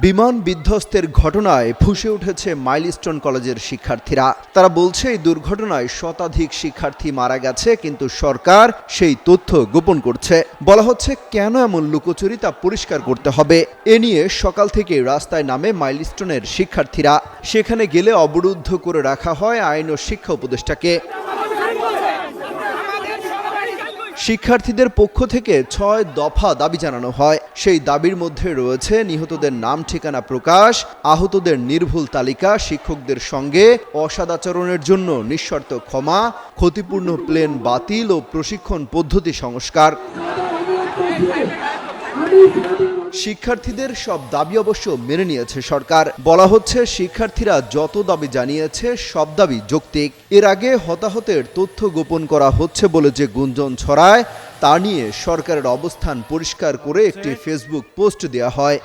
বিমান বিধ্বস্তের ঘটনায় ফুসে উঠেছে মাইলস্টোন কলেজের শিক্ষার্থীরা। তারা বলছে, এই দুর্ঘটনায় শতাধিক শিক্ষার্থী মারা গেছে, কিন্তু সরকার সেই তথ্য গোপন করছে। বলা হচ্ছে, কেন এমন লুকোচুরি তা পরিষ্কার করতে হবে? এ নিয়ে সকাল থেকে রাস্তায় নামে মাইলস্টোনের শিক্ষার্থীরা। সেখানে গেলে অবরুদ্ধ করে রাখা হয় আইন ও শিক্ষা উপদেষ্টাকে। শিক্ষার্থীদের পক্ষ থেকে ছয় দফা দাবি জানানো হয়। সেই দাবির মধ্যে রয়েছে নিহতদের নাম, ঠিকানা প্রকাশ, আহতদের নির্ভুল তালিকা, শিক্ষকদের সঙ্গে অসদাচরণের জন্য নিঃশর্ত ক্ষমা, ক্ষতিপূর্ণ প্লেন বাতিল ও প্রশিক্ষণ পদ্ধতি সংস্কার। শিক্ষার্থীদের সব দাবি অবশ্য মেনে নিয়েছে সরকার। বলা হচ্ছে শিক্ষার্থীরা যত দাবি জানিয়েছে সব দাবি যৌক্তিক। এর আগে হতাহতের তথ্য গোপন করা হচ্ছে বলে যে গুঞ্জন ছড়ায় তা নিয়ে সরকারের অবস্থান পরিষ্কার করে একটি ফেসবুক পোস্ট দেওয়া হয়।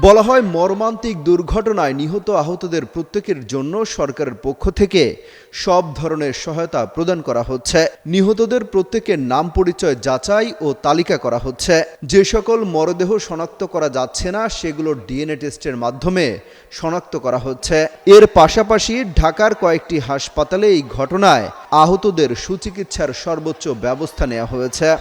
বলা হয় মর্মান্তিক দুর্ঘটনায় নিহত আহতদের প্রত্যেকের জন্য সরকারের পক্ষ থেকে সব ধরনের সহায়তা প্রদান করা হচ্ছে। নিহতদের প্রত্যেকের নাম পরিচয় যাচাই ও তালিকা করা হচ্ছে। যে সকল মরদেহ শনাক্ত করা যাচ্ছে না সেগুলোর ডিএনএ টেস্টের মাধ্যমে শনাক্ত করা হচ্ছে। এর পাশাপাশি ঢাকার কয়েকটি হাসপাতালে এই ঘটনায় আহতদের সুচিকিৎসার সর্বোচ্চ ব্যবস্থা নেওয়া হয়েছে।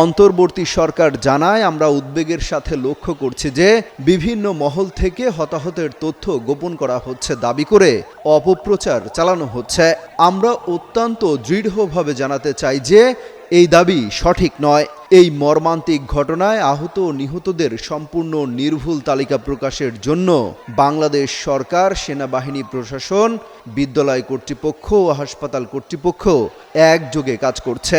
অন্তর্বর্তী সরকার জানায়, আমরা উদ্বেগের সাথে লক্ষ্য করছি যে বিভিন্ন মহল থেকে হতাহতের তথ্য গোপন করা হচ্ছে দাবি করে অপপ্রচার চালানো হচ্ছে। আমরা অত্যন্ত দৃঢ়ভাবে জানাতে চাই যে এই দাবি সঠিক নয়। এই মর্মান্তিক ঘটনায় আহত ও নিহতদের সম্পূর্ণ নির্ভুল তালিকা প্রকাশের জন্য বাংলাদেশ সরকার, সেনাবাহিনী প্রশাসন, বিদ্যালয় কর্তৃপক্ষ ও হাসপাতাল কর্তৃপক্ষ একযোগে কাজ করছে।